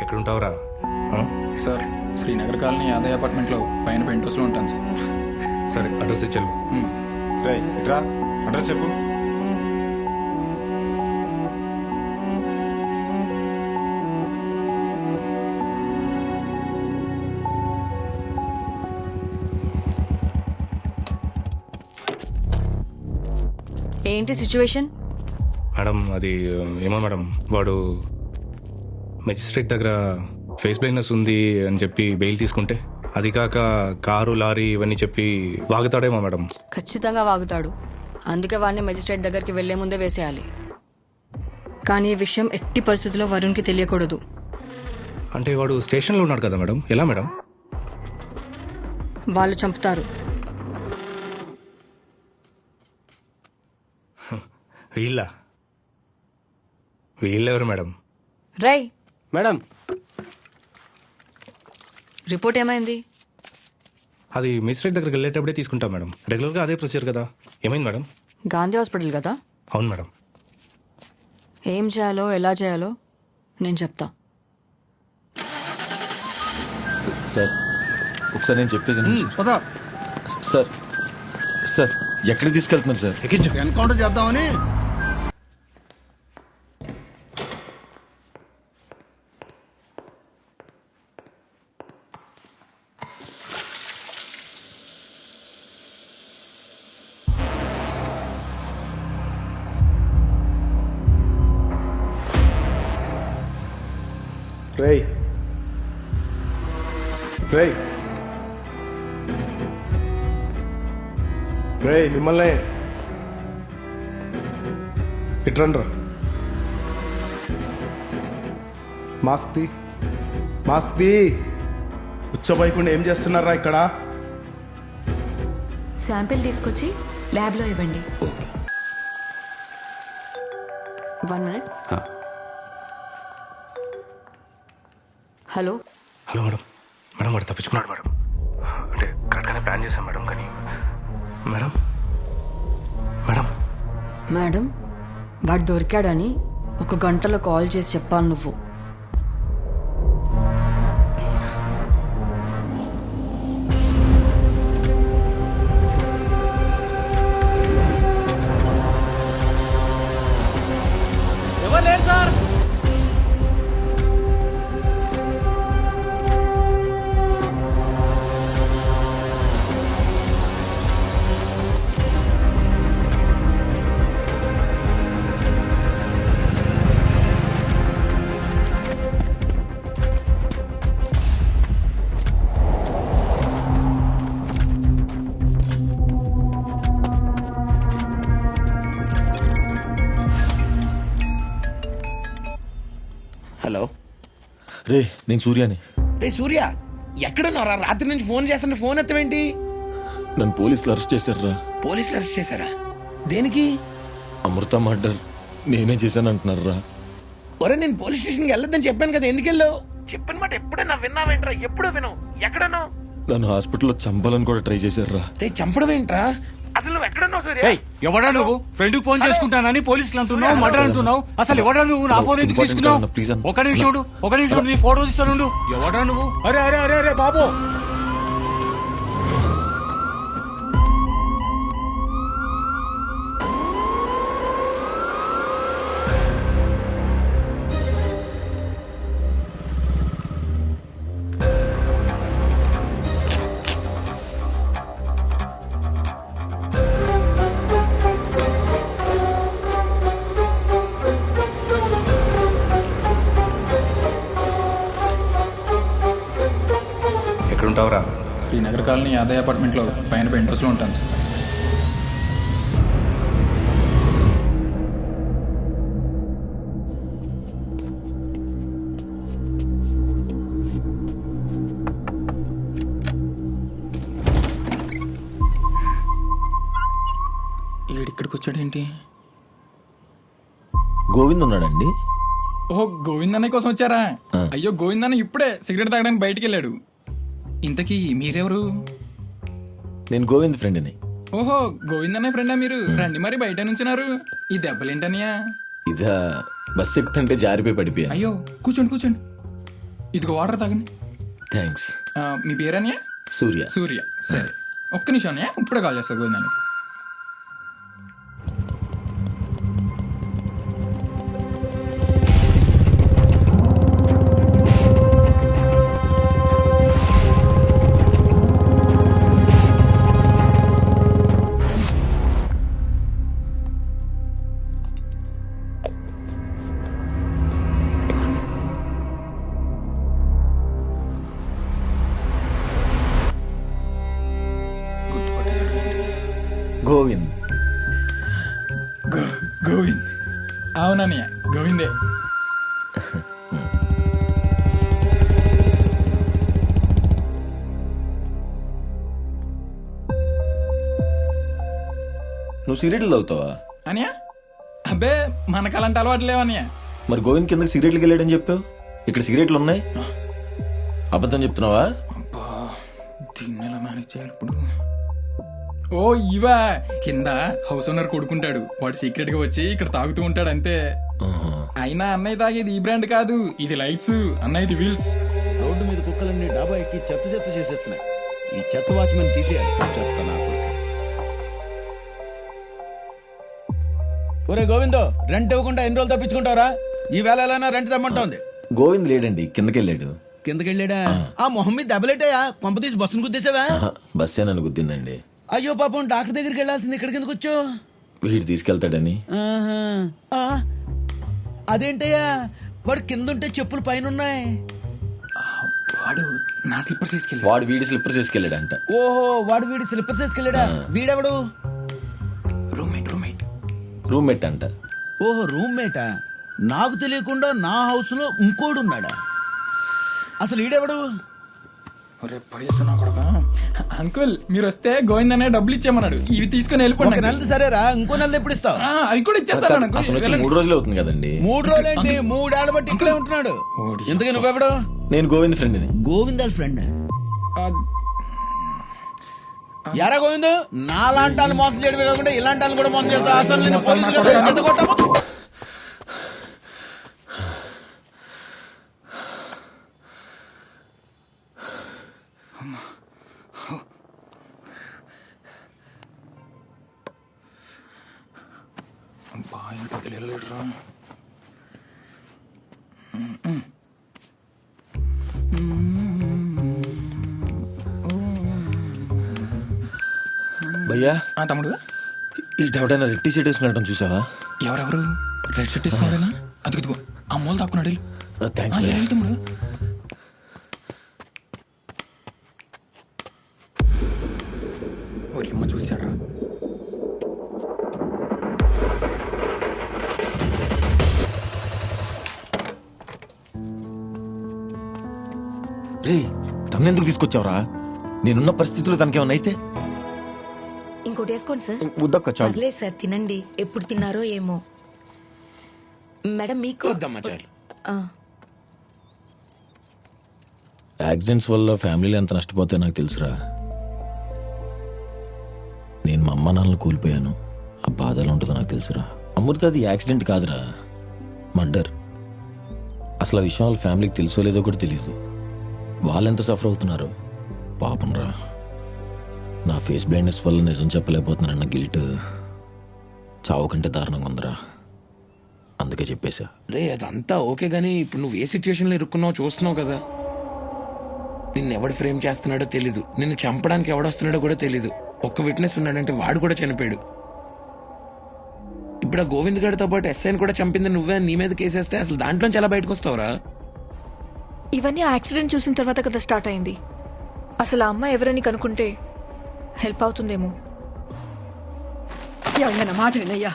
ఎక్కడుంటావురా? ఆ? Sir Srinagar colony Yadaiah అపార్ట్మెంట్లో పైన పెంట్ హౌస్లో ఉంటాను సార్. సరే అడ్రస్ ఇచ్చెళ్ళు. మ్. రే ఇట్రా. అడ్రస్ చెప్పు. ఏంటి సిచ్యువేషన్? మేడం అది ఏమో మేడం వాడు మెజిస్ట్రేట్ దగ్గర ఫేస్ బ్లైండ్నెస్ ఉంది అని చెప్పి బెయిల్ తీసుకుంటే అది కాక కారు లారీ ఇవన్నీ చెప్పి వాగుతాడేమో మేడం. ఖచ్చితంగా వాగుతాడు. అందుకే వాడిని మెజిస్ట్రేట్ దగ్గరికి వెళ్ళే ముందే వేసేయాలి. కానీ ఈ విషయం ఎట్టి పరిస్థితుల్లో వరుణ్కి తెలియకూడదు. అంటే వాడు స్టేషన్లో ఉన్నాడు కదా మేడం? ఎలా మేడం? వాళ్ళు చంపుతారు. వీళ్ళ? వీళ్ళెవరు మేడం? రై మేడం. రిపోర్ట్ ఏమైంది? అది మెజిస్ట్రేట్ దగ్గరికి వెళ్ళేటప్పుడే తీసుకుంటాం మేడం. రెగ్యులర్గా అదే ప్రొసీజర్ కదా. ఏమైంది మేడం? గాంధీ హాస్పిటల్ కదా? అవును మేడం. ఏం చేయాలో ఎలా చేయాలో నేను చెప్తా. సార్ ఒకసారి నేను చెప్పేది. సార్ సార్ ఎక్కడికి తీసుకెళ్తున్నారు సార్? ఎక్కించు. ఎన్కౌంటర్ చేద్దామని రేయ్ రేయ్ రేయ్ మిమ్మల్ని ఇట్రండ్రా. మాస్క్ తీ. మాస్క్ తీ. ఉచ్చబోయకుండా ఏం చేస్తున్నారా ఇక్కడ? శాంపిల్ తీసుకొచ్చి ల్యాబ్లో ఇవ్వండి. One minute. Hello? Hello madam. Madam వాడు తప్పించుకున్నాడు మేడం. అంటే కరెక్ట్గానే ప్లాన్ చేశాం మేడం కానీ మేడం మేడం. మేడం వాడు దొరికాడని ఒక గంటలో కాల్ చేసి చెప్పాను నువ్వు. ఎవరు లేరు సార్? రే నేను సూర్యాని. రే సూర్య ఎక్కడున్నారా రాత్రి నుంచి ఫోన్ చేస్తుంటే ఫోన్ ఎత్తవేంటి? నన్ను పోలీసులు అరెస్ట్ చేశారా పోలీసులు అరెస్ట్ చేశారా? దేనికి? అమృత మర్డర్ నేనే చేశాను అంటున్నారా ఒరే నేను పోలీస్ స్టేషన్కి వెళ్ళొద్దని చెప్పాను కదా ఎందుకు వెళ్ళావు? చెప్పిన మాట ఎప్పుడైనా విన్నావేంట్రా ఎప్పుడు వినవు? ఎక్కడున్నావు? నన్ను హాస్పిటల్లో చంపాలని కూడా ట్రై చేశారా రే చంపడం ఏంట్రా అసలు నువ్వు ఎక్కడున్నావు సూర్య? ఎవడా నువ్వు? ఫ్రెండ్ ఫోన్ చేసుకుంటానని పోలీసులు అంటున్నావు మర్డర్ అంటున్నావు. అసలు ఎవడా నువ్వు? నా ఫోన్ ఎందుకు తీసుకున్నావు. ఒక నిమిషం ఉండు, ఒక నిమిషం ఉండు, నీ ఫోటో ఇస్తాను ఎవడా నువ్వు? అరే అరే అరే అరే బాబు. యాదయ్య అపార్ట్మెంట్లో పైన పెంట్ హౌస్లో ఉంటాను సార్. ఈడిక్కడికి వచ్చాడేంటి? గోవింద్ ఉన్నాడండి. ఓహో గోవిందన్న కోసం వచ్చారా. అయ్యో గోవిందన్న ఇప్పుడే సిగరెట్ తాగడానికి బయటికి వెళ్ళాడు. ఇంతకీ మీరెవరు? నేను గోవింద్ ఫ్రెండ్ని. ఓహో గోవిందన్న ఫ్రెండా మీరు? రండి మరి బయట నుంచున్నారు. ఈ దెబ్బలేంటనియా? ఇదా బస్ ఎక్కుతుంటే జారిపోయి పడిపోయా అయ్యో కూర్చోండి కూర్చోండి. ఇదిగో వాటర్ తాగండి. థ్యాంక్స్ మీ పేరనియా? సూర్య. సూర్య. సరే. ఒక్క నిమిషం అన్నయ్య ఇప్పుడే కాల్ చేస్తా గోవిందానికి గోవింద్ అవునన్నయ్య గోవిందే నువ్వు సిగరెట్లు తాగుతావా? అనియా? అబ్బే మనకు అలాంటి అలవాటు లేవన్నయ్య మరి గోవింద్ కిందకి సిగరెట్లకి వెళ్ళాడని చెప్పావు? ఇక్కడ సిగరెట్లు ఉన్నాయి అబద్ధం చెప్తున్నావా? అబ్బా దీన్ని ఎలా మేనేజ్ చేయాలి ఇప్పుడు? ఓ ఇవా. కింద హౌస్ ఓనర్ కొడుకుంటాడు. వాడు సీక్రెట్గా వచ్చి ఇక్కడ తాగుతూ ఉంటాడు అంతే. అయినా అన్నయ్య తాగేది ఈ బ్రాండ్ కాదు. ఇది లైట్స్ అన్నయ్య ఇది వీల్స్. రోడ్డు మీద కుక్కలన్నీ డాబా ఎక్కి చెత్త చెత్త చేసేస్తున్నాయి. ఈ చెత్త వాచ్మెన్ తీసేయాలి. చెత్త నాకు ఒరే గోవిందో రెంట్ ఇవ్వకుండా ఎన్ని రోజులు తప్పించుకుంటారా ఈ వేళ ఎలా రెంట్ తెమ్మంటోంది? గోవింద్ లేడండి. కిందకి వెళ్ళాడు కిందకెళ్ళాడా? ఆ. మొహం మీద దెబ్బలేటాయా కొంప తీసి బస్సును గుద్దేసావా బస్సే నన్ను గుద్దిందండి. అయ్యో పాపం డాక్టర్ దగ్గరికి వెళ్ళాల్సింది ఇక్కడికి ఎందుకు వచ్చావు? వీడు తీసుకెళ్తాడని. ఆహా. ఆ, అదేంటయ్యా? వాడు కింద ఉంటే చెప్పులు పైన ఉన్నాయి వాడు నా స్లిప్పర్స్ తీసుకెళ్ళి వాడు వీడి స్లిప్పర్స్ తీసుకెళ్ళాడంట. ఓహో వాడు వీడి స్లిప్పర్స్ వేసుకెళ్ళాడా వీడెవడు? రూమ్మేట్ రూమ్మేట్ రూమ్మేట్ అంట. ఓహో రూమ్మేటా నాకు తెలియకుండా నా హౌస్లో ఇంకోడు ఉన్నాడా? అసలు ఈడెవడు? ఒరే పడేస్తున్నా కొడక. అంకుల్ మీరు వస్తే గోవింద్ అనే డబ్బులు ఇచ్చేయమన్నాడు ఇవి తీసుకొని వెళ్ళిపోండి ఒక uncle. నెలది సరేరా ఇంకో నెలది ఎప్పుడు ఇస్తావు? ఆ, అవి కూడా ఇచ్చేస్తాను అతను వచ్చి. మూడు రోజులు అవుతుంది కదండి. మూడు రోజులేంటి? మూడేళ్ళ బట్టి ఇక్కడే ఉంటున్నాడు. ఎందుకు నువ్వెవడు? నేను గోవింద్ ఫ్రెండ్ని. గోవిందాల్ ఫ్రెండ్ ఆ, ఎరా గోవింద్? నా లాంటి వాళ్ళు మోసం చేయడమే కాకుండా ఇలాంటి వాళ్ళు కూడా మోసం చేస్తా అసలు నేను పోలీసులు. తెలియలేదురా. భయ్యా. ఆ తమ్ముడు. ఇటు ఎవడైనా రెట్టి షర్ట్ వేసుకున్నట్టు చూసావా? ఎవరెవరు? రెడ్ షర్ట్ వేసుకున్నాడేనా? అదిగో ఆ మూల దాక్కున్నాడు థ్యాంక్స్ తమ్ముడు. తన్నెందుకు తీసుకొచ్చావురా? నేనున్న పరిస్థితుల్లో తనకేమన్నా అయితే? ఇంకోటి వేసుకోండి సార్. వద్దక్క చాలు. పర్లేదు సార్. తినండి. ఎప్పుడు తిన్నారో ఏమో. మేడం మీకు వద్దమ్మా చాలు. ఆ, యాక్సిడెంట్స్ వల్ల ఫ్యామిలీలో ఎంత నష్టపోతే నాకు తెలుసురా. నేను మా అమ్మ నాన్నలు కోల్పోయాను. ఆ బాధ ఎలా ఉంటుందో నాకు తెలుసురా. అమృత అది యాక్సిడెంట్ కాదురా. మర్డర్. అసలు ఆ విషయం వాళ్ళ ఫ్యామిలీకి తెలుసో లేదో కూడా తెలియదు. వాళ్ళెంత సఫర్ అవుతున్నారు? పాపం రా. నా ఫేస్ బ్లైండ్నెస్ వల్ల నిజం చెప్పలేకపోతున్నానన్న గిల్ట్ చావు కంటే దారుణంగా ఉందిరా. అందుకే చెప్పేశా. రే అదంతా ఓకే కానీ ఇప్పుడు నువ్వు ఏ సిచ్యువేషన్లో ఇరుక్కున్నావు చూస్తున్నావు కదా. నిన్ను ఎవడు ఫ్రేమ్ చేస్తున్నాడో తెలీదు. నిన్ను చంపడానికి ఎవడొస్తున్నాడో కూడా తెలీదు. ఒక్క విట్నెస్ ఉన్నాడంటే వాడు కూడా చనిపోయాడు. ఇప్పుడు ఆ గోవింద్ గారితో పాటు ఎస్ఐని కూడా చంపింది నువ్వే నీ మీద కేసేస్తే అసలు దాంట్లో చాలా బయటకు వస్తావురా? ఇవన్నీ ఆ యాక్సిడెంట్ చూసిన తర్వాత కదా స్టార్ట్ అయింది. అసలు ఆ అమ్మాయి ఎవరని కనుక్కుంటే హెల్ప్ అవుతుందేమో. ఎవరైనా మాట వినయ్యా.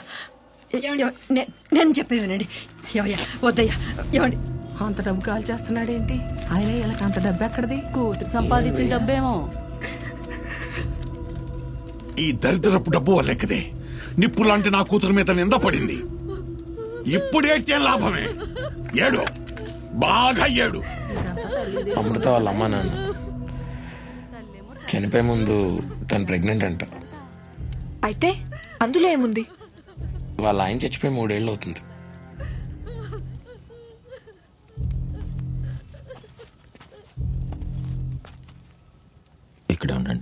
నేను చెప్పేది వినండి. ఎవయ్యా వద్దయ్యా. ఏమండి? అంత డబ్బు కాల్ చేస్తున్నాడేంటి? ఆయన వీళ్ళకి అంత డబ్బు ఎక్కడిది? కూతురు సంపాదించిన డబ్బేమో. ఈ దరిద్రపు డబ్బు వల్లెక్కదే నిప్పు లాంటి నా కూతురు మీద నింద పడింది. ఇప్పుడు ఏడ్చే లాభమే. ఏడు. బాగా అయ్యాడు అమృత వాళ్ళ అమ్మ నాన్న. చనిపోయే ముందు తను ప్రెగ్నెంట్ అంట. అయితే అందులో ఏముంది? వాళ్ళ ఆయన చచ్చిపోయి మూడేళ్ళు అవుతుంది. ఇక్కడే ఉండండి.